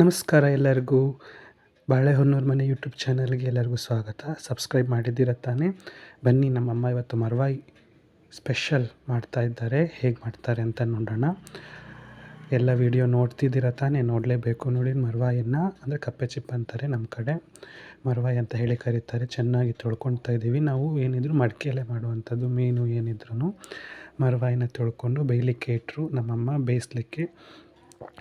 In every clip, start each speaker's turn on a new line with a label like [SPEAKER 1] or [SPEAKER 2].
[SPEAKER 1] ನಮಸ್ಕಾರ ಎಲ್ಲರಿಗೂ. ಬಾಳೆಹೊನ್ನೂರು ಮನೆ ಯೂಟ್ಯೂಬ್ ಚಾನಲ್ಗೆ ಎಲ್ಲರಿಗೂ ಸ್ವಾಗತ. ಸಬ್ಸ್ಕ್ರೈಬ್ ಮಾಡಿದ್ದೀರ ತಾನೇ? ಬನ್ನಿ, ನಮ್ಮಮ್ಮ ಇವತ್ತು ಮರವಾಯಿ ಸ್ಪೆಷಲ್ ಮಾಡ್ತಾ ಇದ್ದಾರೆ. ಹೇಗೆ ಮಾಡ್ತಾರೆ ಅಂತ ನೋಡೋಣ. ಎಲ್ಲ ವಿಡಿಯೋ ನೋಡ್ತಿದ್ದೀರ ತಾನೇ? ನೋಡಲೇಬೇಕು ನೋಡಿ. ಮರವಾಯಿಯನ್ನು ಅಂದರೆ ಕಪ್ಪೆ ಚಿಪ್ಪ ಅಂತಾರೆ ನಮ್ಮ ಕಡೆ. ಮರವಾಯಿ ಅಂತ ಹೇಳಿ ಕರೀತಾರೆ. ಚೆನ್ನಾಗಿ ತೊಳ್ಕೊಳ್ತಾ ಇದ್ದೀವಿ. ನಾವು ಏನಿದ್ರು ಮಡಿಕೆಯಲ್ಲೇ ಮಾಡುವಂಥದ್ದು, ಮೀನು ಏನಿದ್ರು ಮರವಾಯಿನ ತೊಳ್ಕೊಂಡು, ಬೇಯಲಿಕ್ಕೆ ಇಟ್ಟರು ನಮ್ಮಮ್ಮ ಬೇಯಿಸ್ಲಿಕ್ಕೆ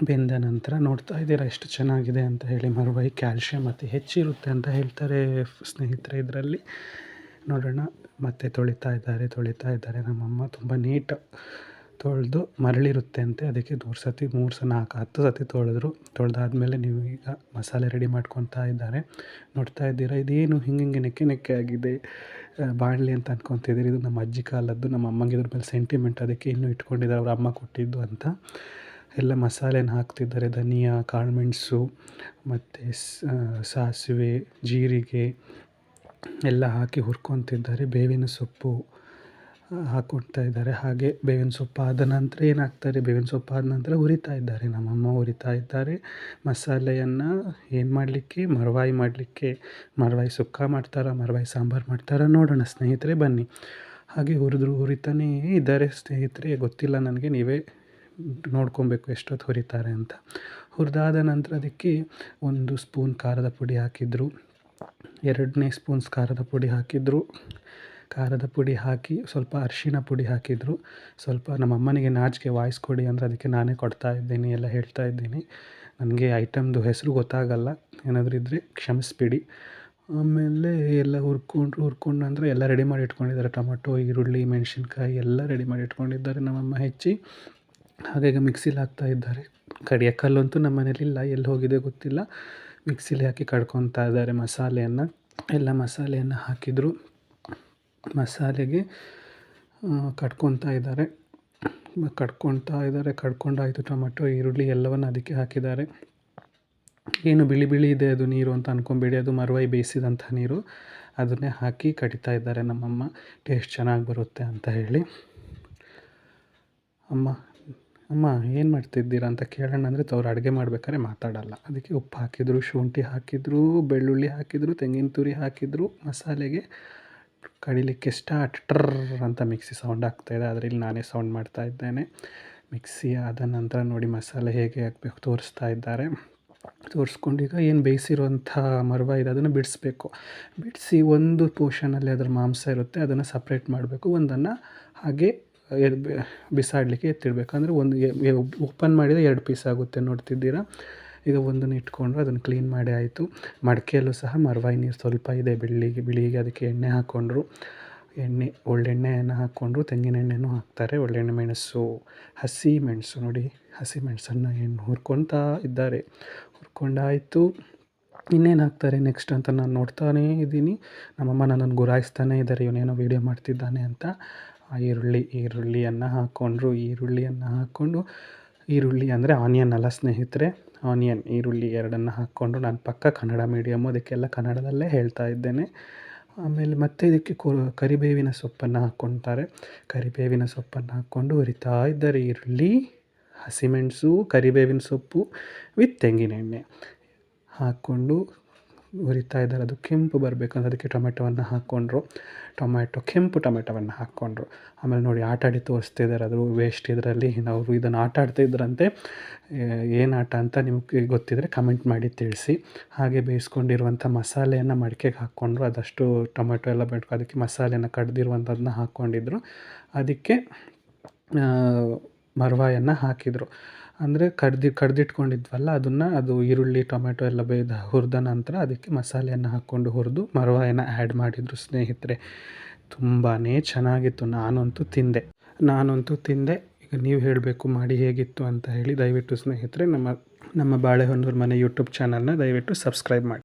[SPEAKER 1] ಬೆಂದ ನಂತರ ನೋಡ್ತಾ ಇದ್ದೀರಾ, ಎಷ್ಟು ಚೆನ್ನಾಗಿದೆ ಅಂತ ಹೇಳಿ. ಮರುಬಾಯಿ ಕ್ಯಾಲ್ಶಿಯಮ್ ಅತಿ ಹೆಚ್ಚಿರುತ್ತೆ ಅಂತ ಹೇಳ್ತಾರೆ ಸ್ನೇಹಿತರೆ ಇದರಲ್ಲಿ. ನೋಡೋಣ. ಮತ್ತೆ ತೊಳಿತಾ ಇದ್ದಾರೆ ತೊಳಿತಾ ಇದ್ದಾರೆ. ನಮ್ಮಮ್ಮ ತುಂಬ ನೀಟ್ ತೊಳೆದು ಮರಳಿರುತ್ತೆ ಅಂತೆ. ಅದಕ್ಕೆ ಮೂರು ಸತಿ, ಮೂರು ಸಲ ನಾಲ್ಕು, ಹತ್ತು ಸತಿ ತೊಳೆದ್ರು. ತೊಳೆದಾದ್ಮೇಲೆ ನೀವು ಈಗ ಮಸಾಲೆ ರೆಡಿ ಮಾಡ್ಕೊತಾ ಇದ್ದಾರೆ. ನೋಡ್ತಾ ಇದ್ದೀರಾ, ಇದೇನು ಹಿಂಗೆ ಹಿಂಗೆ ನೆಕ್ಕೆ ನೆಕ್ಕೆ ಆಗಿದೆ. ಬಾಣಲಿ ಅಂತ ಅನ್ಕೊತಿದ್ದೀರಿ. ಇದು ನಮ್ಮ ಅಜ್ಜಿ ಕಾಲದ್ದು. ನಮ್ಮ ಅಮ್ಮಂಗೆ ಇದ್ರ ಮೇಲೆ ಸೆಂಟಿಮೆಂಟ್ ಅದಕ್ಕೆ ಇನ್ನೂ ಇಟ್ಕೊಂಡಿದ್ದಾರೆ. ಅವ್ರ ಅಮ್ಮ ಕೊಟ್ಟಿದ್ದು ಅಂತ. ಎಲ್ಲ ಮಸಾಲೆನ ಹಾಕ್ತಿದ್ದಾರೆ. ಧನಿಯಾ, ಕಾಳುಮೆಣಸು, ಮತ್ತು ಸಾಸಿವೆ, ಜೀರಿಗೆ ಎಲ್ಲ ಹಾಕಿ ಹುರ್ಕೊತಿದ್ದಾರೆ. ಬೇವಿನ ಸೊಪ್ಪು ಹಾಕ್ಕೊಳ್ತಾ ಇದ್ದಾರೆ. ಹಾಗೆ ಬೇವಿನ ಸೊಪ್ಪು ಆದ ನಂತರ ಏನಾಗ್ತಾರೆ? ಬೇವಿನ ಸೊಪ್ಪು ಆದ ನಂತರ ಹುರಿತಾ ಇದ್ದಾರೆ. ನಮ್ಮಮ್ಮ ಹುರಿತಾ ಇದ್ದಾರೆ. ಮಸಾಲೆಯನ್ನು ಏನು ಮಾಡಲಿಕ್ಕೆ? ಮರವಾಯಿ ಮಾಡಲಿಕ್ಕೆ. ಮರವಾಯಿ ಸುಕ್ಕ ಮಾಡ್ತಾರಾ? ಮರವಾಯಿ ಸಾಂಬಾರು ಮಾಡ್ತಾರಾ? ನೋಡೋಣ ಸ್ನೇಹಿತರೆ, ಬನ್ನಿ. ಹಾಗೆ ಹುರಿದ್ರು, ಹುರಿತಾನೇ ಇದ್ದಾರೆ. ಸ್ನೇಹಿತರೆ, ಗೊತ್ತಿಲ್ಲ ನನಗೆ. ನೀವೇ ನೋಡ್ಕೊಬೇಕು ಎಷ್ಟೊತ್ತು ಹುರಿತಾರೆ ಅಂತ. ಹುರಿದಾದ ನಂತರ ಅದಕ್ಕೆ ಒಂದು ಸ್ಪೂನ್ ಖಾರದ ಪುಡಿ ಹಾಕಿದರು. ಎರಡನೇ ಸ್ಪೂನ್ಸ್ ಖಾರದ ಪುಡಿ ಹಾಕಿದರು. ಖಾರದ ಪುಡಿ ಹಾಕಿ ಸ್ವಲ್ಪ ಅರಿಶಿಣ ಪುಡಿ ಹಾಕಿದರು. ಸ್ವಲ್ಪ ನಮ್ಮ ಅಮ್ಮನಿಗೆ ನಾಚಿಕೆ ವಾಯ್ಸ್ ಕೊಡಿ ಅಂದರೆ ಅದಕ್ಕೆ ನಾನೇ ಕೊಡ್ತಾ ಇದ್ದೀನಿ, ಎಲ್ಲ ಹೇಳ್ತಾ ಇದ್ದೀನಿ. ನನಗೆ ಐಟಮ್ದು ಹೆಸರು ಗೊತ್ತಾಗಲ್ಲ, ಏನಾದರೂ ಇದ್ದರೆ ಕ್ಷಮಿಸ್ಬಿಡಿ. ಆಮೇಲೆ ಎಲ್ಲ ಹುರ್ಕೊಂಡ್ರು ಹುರ್ಕೊಂಡು ಅಂದರೆ ಎಲ್ಲ ರೆಡಿ ಮಾಡಿ ಇಟ್ಕೊಂಡಿದ್ದಾರೆ. ಟೊಮೊಟೊ, ಈರುಳ್ಳಿ, ಮೆಣಸಿನ್ಕಾಯಿ ಎಲ್ಲ ರೆಡಿ ಮಾಡಿ ಇಟ್ಕೊಂಡಿದ್ದಾರೆ ನಮ್ಮಮ್ಮ ಹೆಚ್ಚಿ. ಹಾಗಾಗಿ ಮಿಕ್ಸಿಲಿ ಹಾಕ್ತಾ ಇದ್ದಾರೆ. ಕಡಿಯ ಕಲ್ಲಂತೂ ನಮ್ಮ ಮನೇಲಿಲ್ಲ ಎಲ್ಲಿ ಹೋಗಿದೆ ಗೊತ್ತಿಲ್ಲ. ಮಿಕ್ಸಿಲಿ ಹಾಕಿ ಕಡ್ಕೊತಾ ಇದ್ದಾರೆ ಮಸಾಲೆಯನ್ನು. ಎಲ್ಲ ಮಸಾಲೆಯನ್ನು ಹಾಕಿದರು. ಮಸಾಲೆಗೆ ಕಟ್ಕೊತಾ ಇದ್ದಾರೆ. ಕಟ್ಕೊತಾ ಇದ್ದಾರೆ, ಕಡ್ಕೊಂಡಾಯಿತು ಟೊಮೆಟೊ, ಈರುಳ್ಳಿ ಎಲ್ಲವನ್ನು ಅದಕ್ಕೆ ಹಾಕಿದ್ದಾರೆ. ಏನು ಬಿಳಿ ಬಿಳಿ ಇದೆ ಅದು ನೀರು ಅಂತ ಅಂದ್ಕೊಂಬೇಡಿ ಅದು ಮರುವಾಯಿ ಬೇಯಿಸಿದಂಥ ನೀರು. ಅದನ್ನೇ ಹಾಕಿ ಕಡಿತಾ ಇದ್ದಾರೆ ನಮ್ಮಮ್ಮ. ಟೇಸ್ಟ್ ಚೆನ್ನಾಗಿ ಬರುತ್ತೆ ಅಂತ ಹೇಳಿ. ಅಮ್ಮ ಅಮ್ಮ, ಏನು ಮಾಡ್ತಿದ್ದೀರಾ ಅಂತ ಕೇಳೋಣ ಅಂದರೆ ಅವ್ರು ಅಡುಗೆ ಮಾಡ್ಬೇಕಾದ್ರೆ ಮಾತಾಡಲ್ಲ. ಅದಕ್ಕೆ ಉಪ್ಪು ಹಾಕಿದ್ರು, ಶುಂಠಿ ಹಾಕಿದ್ರು, ಬೆಳ್ಳುಳ್ಳಿ ಹಾಕಿದ್ರು, ತೆಂಗಿನ ತುರಿ ಹಾಕಿದ್ರು, ಮಸಾಲೆಗೆ ಕಡಿಲಿಕ್ಕೆ ಸ್ಟಾರ್ಟ್ ಟ್ರರ್ ಅಂತ ಮಿಕ್ಸಿ ಸೌಂಡ್ ಆಗ್ತಾಯಿದೆ ಆದರೆ ಇಲ್ಲಿ ನಾನೇ ಸೌಂಡ್ ಮಾಡ್ತಾ ಇದ್ದೇನೆ. ಮಿಕ್ಸಿ ಆದ ನಂತರ ನೋಡಿ ಮಸಾಲೆ ಹೇಗೆ ಹಾಕಬೇಕು ತೋರಿಸ್ತಾ ಇದ್ದಾರೆ. ತೋರಿಸ್ಕೊಂಡು ಏನು ಬೇಯಿಸಿರುವಂಥ ಮರವ ಇದೆ, ಅದನ್ನು ಬಿಡಿಸ್ಬೇಕು. ಬಿಡಿಸಿ ಒಂದು ಪೋರ್ಷನಲ್ಲಿ ಅದರ ಮಾಂಸ ಇರುತ್ತೆ, ಅದನ್ನು ಸಪ್ರೇಟ್ ಮಾಡಬೇಕು. ಒಂದನ್ನು ಹಾಗೆ ಬಿಸಾಡಲಿಕ್ಕೆ ಎತ್ತಿಡಬೇಕಂದ್ರೆ ಒಂದು ಓಪನ್ ಮಾಡಿದರೆ ಎರಡು ಪೀಸ್ ಆಗುತ್ತೆ ನೋಡ್ತಿದ್ದೀರಾ. ಈಗ ಒಂದನ್ನು ಇಟ್ಕೊಂಡ್ರೆ ಅದನ್ನು ಕ್ಲೀನ್ ಮಾಡಿ ಆಯಿತು. ಮಡಿಕೆಯಲ್ಲೂ ಸಹ ಮರವಾಯಿ ನೀರು ಸ್ವಲ್ಪ ಇದೆ ಬೆಳ್ಳಿಗೆ, ಬಿಳಿಗೆ ಅದಕ್ಕೆ ಎಣ್ಣೆ ಹಾಕ್ಕೊಂಡ್ರು ಎಣ್ಣೆ, ಒಳ್ಳೆಣ್ಣೆಯನ್ನು ಹಾಕ್ಕೊಂಡ್ರು ತೆಂಗಿನ ಎಣ್ಣೆನೂ ಹಾಕ್ತಾರೆ. ಒಳ್ಳೆಣ್ಣೆ ಮೆಣಸು, ಹಸಿ ಮೆಣಸು ನೋಡಿ, ಹಸಿ ಮೆಣಸನ್ನು ಎಣ್ಣೆ ಹುರ್ಕೊತಾ ಇದ್ದಾರೆ. ಹುರ್ಕೊಂಡಾಯಿತು ಇನ್ನೇನು ಹಾಕ್ತಾರೆ ನೆಕ್ಸ್ಟ್ ಅಂತ ನಾನು ನೋಡ್ತಾನೇ ಇದ್ದೀನಿ. ನಮ್ಮಮ್ಮ ನನ್ನನ್ನು ಗುರಾಯಿಸ್ತಾನೇ ಇದ್ದಾರೆ. ಇವನೇನೋ ವೀಡಿಯೋ ಮಾಡ್ತಿದ್ದಾನೆ ಅಂತ. ಈರುಳ್ಳಿ, ಈರುಳ್ಳಿಯನ್ನು ಹಾಕ್ಕೊಂಡ್ರು ಈರುಳ್ಳಿಯನ್ನು ಹಾಕ್ಕೊಂಡು ಈರುಳ್ಳಿ ಅಂದರೆ ಆನಿಯನ್ ಅಲ್ಲ ಸ್ನೇಹಿತರೆ. ಆನಿಯನ್, ಈರುಳ್ಳಿ ಎರಡನ್ನು ಹಾಕ್ಕೊಂಡು ನಾನು ಪಕ್ಕ ಕನ್ನಡ ಮೀಡಿಯಮ್ಮು ಅದಕ್ಕೆಲ್ಲ ಕನ್ನಡದಲ್ಲೇ ಹೇಳ್ತಾ ಇದ್ದೇನೆ. ಆಮೇಲೆ ಮತ್ತೆ ಇದಕ್ಕೆ ಕರಿಬೇವಿನ ಸೊಪ್ಪನ್ನು ಹಾಕ್ಕೊತಾರೆ ಕರಿಬೇವಿನ ಸೊಪ್ಪನ್ನು ಹಾಕ್ಕೊಂಡು ಹುರಿತಾ ಇದ್ದಾರೆ ಈರುಳ್ಳಿ, ಹಸಿಮೆಣಸು, ಕರಿಬೇವಿನ ಸೊಪ್ಪು, ವಿತ್ ತೆಂಗಿನೆಣ್ಣೆ ಹಾಕ್ಕೊಂಡು ಹುರಿತಾ ಇದ್ದಾರೆ. ಅದು ಕೆಂಪು ಬರಬೇಕಂದ್ರೆ ಅದಕ್ಕೆ ಟೊಮೆಟೊವನ್ನು ಹಾಕ್ಕೊಂಡ್ರು ಟೊಮೆಟೊ, ಕೆಂಪು ಟೊಮೆಟೊವನ್ನು ಹಾಕ್ಕೊಂಡ್ರು ಆಮೇಲೆ ನೋಡಿ ಆಟಾಡಿ ತೋರಿಸ್ತಿದ್ದಾರೆ ಅದು ವೇಸ್ಟ್ ಇದರಲ್ಲಿ ನಾವು ಇದನ್ನು ಆಟ ಆಡ್ತಿದ್ರಂತೆ ಏನು ಆಟ ಅಂತ ನಿಮಗೆ ಗೊತ್ತಿದ್ದರೆ ಕಮೆಂಟ್ ಮಾಡಿ ತಿಳಿಸಿ. ಹಾಗೆ ಬೇಯಿಸ್ಕೊಂಡಿರುವಂಥ ಮಸಾಲೆಯನ್ನು ಮಡಿಕೆಗೆ ಹಾಕ್ಕೊಂಡ್ರು ಅದಷ್ಟು ಟೊಮೆಟೊ ಎಲ್ಲ ಬೆಳ್ಕೊ ಅದಕ್ಕೆ ಮಸಾಲೆಯನ್ನು ಕಡ್ದಿರುವಂಥದ್ದನ್ನ ಹಾಕ್ಕೊಂಡಿದ್ರು ಅದಕ್ಕೆ ಮರ್ವಾಯನ್ನು ಹಾಕಿದರು. ಅಂದರೆ ಕಡ್ದು, ಕಡ್ದಿಟ್ಕೊಂಡಿದ್ವಲ್ಲ, ಅದನ್ನು ಅದು ಈರುಳ್ಳಿ, ಟೊಮೆಟೊ ಎಲ್ಲ ಬೇಯ್ದ ಹುರಿದ ನಂತರ ಅದಕ್ಕೆ ಮಸಾಲೆಯನ್ನು ಹಾಕ್ಕೊಂಡು ಹುರಿದು ಮರ್ವಾಯನ್ನು ಆ್ಯಡ್ ಮಾಡಿದರು ಸ್ನೇಹಿತರೆ. ತುಂಬಾ ಚೆನ್ನಾಗಿತ್ತು, ನಾನಂತೂ ತಿಂದೆ. ನಾನಂತೂ ತಿಂದೆ. ಈಗ ನೀವು ಹೇಳಬೇಕು, ಮಾಡಿ ಹೇಗಿತ್ತು ಅಂತ ಹೇಳಿ ದಯವಿಟ್ಟು ಸ್ನೇಹಿತರೆ, ನಮ್ಮ ನಮ್ಮ ಬಾಳೆಹೊನ್ನೂರು ಮನೆ ಯೂಟ್ಯೂಬ್ ಚಾನಲ್ನ ದಯವಿಟ್ಟು ಸಬ್ಸ್ಕ್ರೈಬ್ ಮಾಡಿ.